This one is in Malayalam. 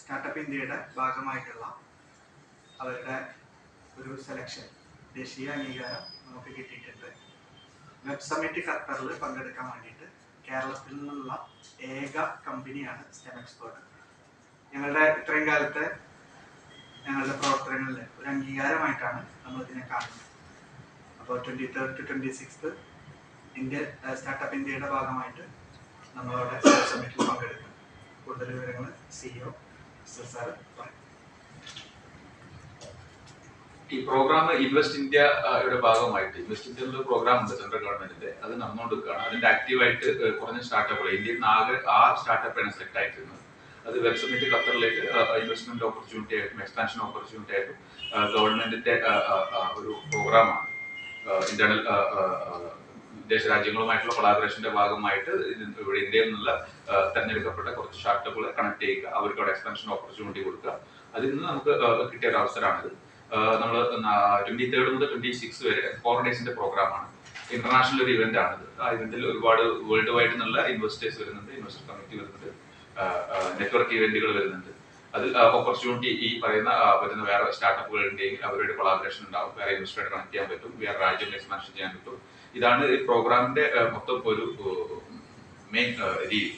സ്റ്റാർട്ടപ്പ് ഇന്ത്യയുടെ ഭാഗമായിട്ടുള്ള അവരുടെ ഒരു സെലക്ഷൻ ദേശീയ അംഗീകാരം നമുക്ക് കിട്ടിയിട്ടുണ്ട്. വെബ് സമ്മിറ്റ് ഖത്തറിൽ പങ്കെടുക്കാൻ വേണ്ടിയിട്ട് കേരളത്തിൽ നിന്നുള്ള ഏക കമ്പനിയാണ് സ്റ്റെം എക്സ്പേർട്ട് ഞങ്ങളുടെ ഇത്രയും കാലത്തെ ഞങ്ങളുടെ പ്രവർത്തനങ്ങളിൽ ഒരു അംഗീകാരമായിട്ടാണ് നമ്മൾ ഇതിനെ കാണുന്നത്. അപ്പോൾ twenty third to twenty sixth India startup ഇന്ത്യയുടെ ഭാഗമായിട്ട് നമ്മളവിടെ സമ്മിറ്റിൽ പങ്കെടുക്കും. കൂടുതൽ വിവരങ്ങൾ സിഇഒ സാർ ഈ പ്രോഗ്രാം ഇൻവെസ്റ്റ് ഇന്ത്യയുടെ ഭാഗമായിട്ട് ഇൻവെസ്റ്റ് ഇന്ത്യ എന്നൊരു പ്രോഗ്രാം ഉണ്ട് സെൻട്രൽ ഗവൺമെന്റിന്റെ അത് നടന്നുകൊണ്ടിരിക്കുകയാണ് അതിന്റെ ആക്റ്റീവായിട്ട് കുറഞ്ഞ സ്റ്റാർട്ടപ്പുകൾ ഇന്ത്യയിൽ നിന്ന് ആകെ ആറ് സ്റ്റാർട്ടപ്പാണ് സെലക്ട് ആയിരിക്കുന്നത് അത് വെബ് ഖത്തറിലേക്ക് ഇൻവെസ്റ്റ്മെന്റ് ഓപ്പർച്യൂണിറ്റി ആയിട്ടും എക്സ്പാൻഷൻ ഓപ്പർച്യൂണിറ്റി ആയിട്ടും ഗവൺമെന്റിന്റെ ഒരു പ്രോഗ്രാമാണ് ഇന്റേണൽ വിദേശ രാജ്യങ്ങളുമായിട്ടുള്ള കൊളാബറേഷന്റെ ഭാഗമായിട്ട് ഇവിടെ ഇന്ത്യയിൽ നിന്നുള്ള തെരഞ്ഞെടുക്കപ്പെട്ട കുറച്ച് സ്റ്റാർട്ടപ്പുകളെ കണക്ട് ചെയ്യുക അവർക്ക് അവിടെ എക്സ്പെൻഷൻ ഓപ്പർച്യൂണിറ്റി കൊടുക്കുക. അതിൽ നിന്ന് നമുക്ക് കിട്ടിയ ഒരു അവസരമാണിത്. നമ്മൾ ട്വന്റി തേർഡ് മുതൽ ട്വന്റി സിക്സ് വരെ ഫോർ ഡേയ്സിന്റെ പ്രോഗ്രാമാണ് ഇന്റർനാഷണൽ ഒരു ഇവന്റ് ആണിത്. ആ ഇവന്റിൽ ഒരുപാട് വേൾഡ് വൈഡ് നിന്നുള്ള ഇൻവെസ്റ്റേഴ്സ് വരുന്നുണ്ട് ഇൻവെസ്റ്റർ കമ്മിറ്റി വരുന്നുണ്ട് നെറ്റ്വർക്ക് ഇവന്റുകൾ വരുന്നുണ്ട്. അതിൽ ഓപ്പർച്യൂണിറ്റി ഈ പറയുന്ന വരുന്ന വേറെ സ്റ്റാർട്ടപ്പുകൾ ഉണ്ടെങ്കിൽ അവരുടെ കൊളാബറേഷൻ ഉണ്ടാവും. വേറെ ഇൻവെസ്റ്റർ കണക്ട് ചെയ്യാൻ പറ്റും. വേറെ രാജ്യങ്ങൾ എക്സ്പാൻഷൻ ചെയ്യാൻ പറ്റും. ഇതാണ് ഈ പ്രോഗ്രാമിന്റെ മൊത്തം ഒരു മെയിൻ രീതി.